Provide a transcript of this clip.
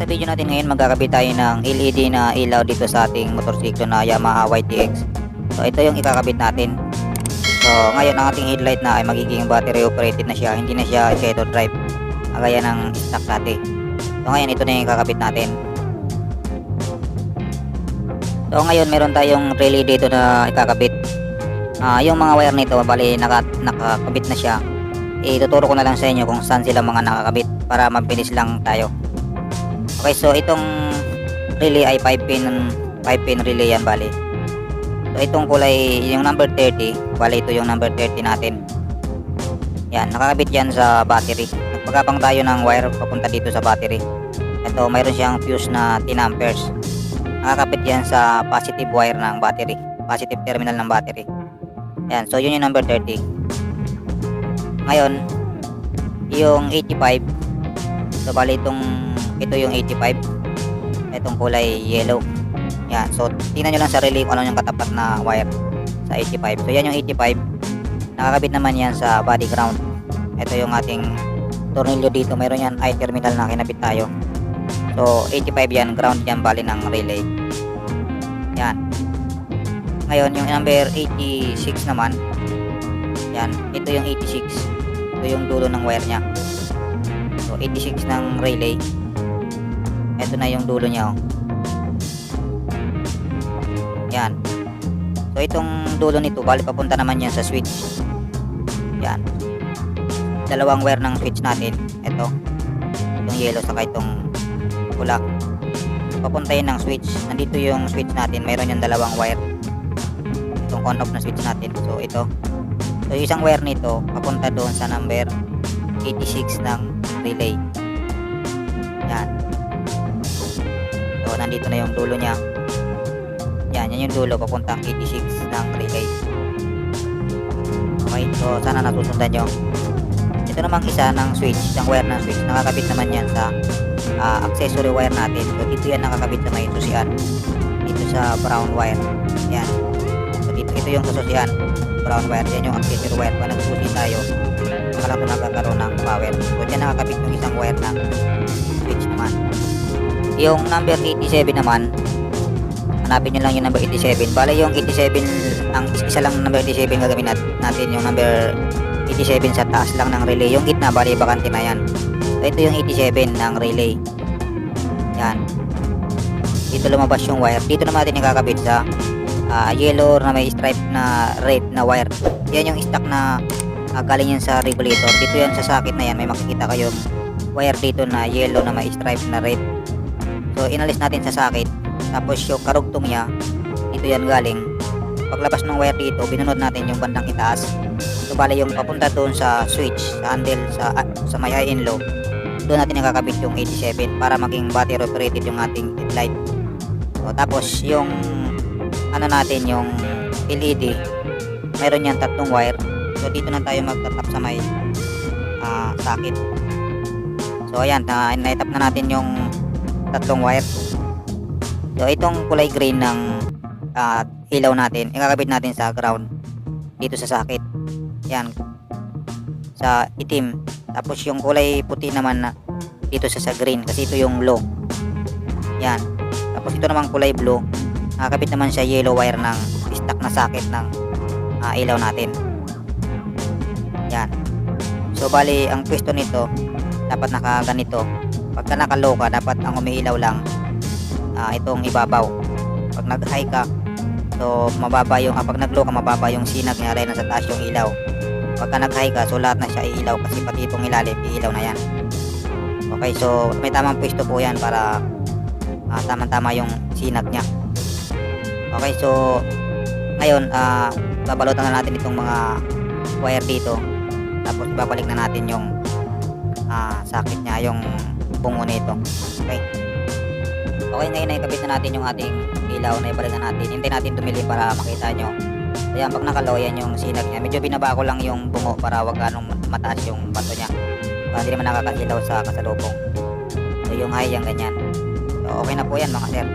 sa video natin ngayon magkakabit tayo ng LED na ilaw dito sa ating motorsiklo na Yamaha YTX. So ito yung ikakabit natin. So ngayon ang ating headlight na ay magiging battery operated na siya, hindi na siya shadow drive. Kagaya ng stock dati. So ngayon ito na yung ikakabit natin. So ngayon meron tayong relay dito na ikakabit. Ah, yung mga wire nito bali naka, nakakabit na siya. Ituturo ko na lang sa inyo kung saan sila mga nakakabit para mabilis lang tayo. Okay, so itong relay ay 5 pin 5 pin relay yan bali. So itong kulay yung number 30, bali ito yung number 30 natin. Yan, nakakabit yan sa battery. Nagpagapang tayo ng wire papunta dito sa battery. Ito, mayroon siyang fuse na 10 amperes. Nakakabit yan sa positive wire ng battery, positive terminal ng battery. Yan, so yun yung number 30. Ngayon, yung 85, so bali itong ito yung 85 itong kulay yellow. Yan. So tingnan nyo lang sa relay kung ano yung katapat na wire sa 85 so yan yung 85 nakakabit naman yan sa body ground. Ito yung ating tornilyo dito. Mayroon yan. I terminal na kinabit tayo. So 85 yan. Ground yan bali ng relay. Yan. Ngayon yung number 86 naman. Yan. Ito yung 86 ito yung dulo ng wire nya so 86 ng relay ito na yung dulo niya oh. Yan. So itong dulo nito, bali papunta naman yan sa switch. Yan. Dalawang wire ng switch natin. Ito. Itong yellow saka itong pula. Papunta yun ng switch. Nandito yung switch natin. Mayroon yung dalawang wire. Itong on off na switch natin. So ito. So isang wire nito, papunta doon sa number 86 ng relay. Yan. So, nandito na yung dulo niya. Yan, yan yung dulo papuntang 86 ng relay. Okay, so sana nasusundan nyo. Ito namang isa ng switch, isang wire ng switch. Nakakabit naman yan sa ah, accessory wire natin. So, dito yan nakakabit sa may susian. Dito sa brown wire. Yan. So, dito, ito yung susian. Brown wire. Yan yung accessory wire. Pag nagsusi tayo, saka lang nagkakaroon ng power. So, dyan nakakabit yung isang wire na switch naman. Yung number 87 naman, hanapin nyo lang yung number 87. Bale yung 87, ang isa lang number 87 gagawin nat- natin yung number 87 sa taas lang ng relay. Yung gitna, bali bakante na yan. So, ito yung 87 ng relay. Yan. Dito lumabas yung wire. Dito naman natin ikakabit sa ah, yellow na may stripe na red na wire. Yan yung stock na ah, galing yan sa regulator. Dito yan sa socket na yan. May makikita kayong wire dito na yellow na may stripe na red. So inalis natin sa socket. Tapos yung karugtong niya, dito yan galing. Paglabas ng wire dito, binunod natin yung bandang itaas. So bale yung papunta doon sa switch, sa handle, sa, ah, sa may high and low. Doon natin nakakabit yung 87 para maging battery operated yung ating headlight. So tapos yung ano natin yung LED, mayroon yan tatlong wire. So dito na tayo magtatap sa may ah, socket. So ayan, na naitap na natin yung tatlong wire. So itong kulay green ng ah, ilaw natin, ikakabit natin sa ground dito sa socket. Yan. Sa itim. Tapos yung kulay puti naman na dito sa, sa green kasi ito yung low. Yan. Tapos ito naman kulay blue. Nakakabit naman siya yellow wire ng stock na socket ng ah, ilaw natin. So bali ang pwesto nito dapat nakaganito pagka naka-low ka, dapat ang umiilaw lang ah, itong ibabaw. Pag nag-high ka, so mababa yung, ah, pag nag-low ka, mababa yung sinag niya, na sa taas yung ilaw. Pagka nag-high ka, so lahat na siya iilaw kasi pati itong ilalim, iilaw na yan. Okay, so may tamang pwesto po yan para ah, tama-tama yung sinag niya. Okay, so ngayon, ah, babalutan na natin itong mga wire dito. Tapos babalik na natin yung ah, socket niya, yung bungo nito. Okay. Okay, ngayon naikabit na natin yung ating ilaw na ibalik na natin. Hintay natin tumili para makita nyo. Ayan, pag nakalaw yan yung sinag niya. Medyo binaba ko lang yung bungo para wag ganong mataas yung bato niya. Para hindi naman nakakasilaw sa kasalubong. So yung high yung ganyan. So okay na po yan mga sir.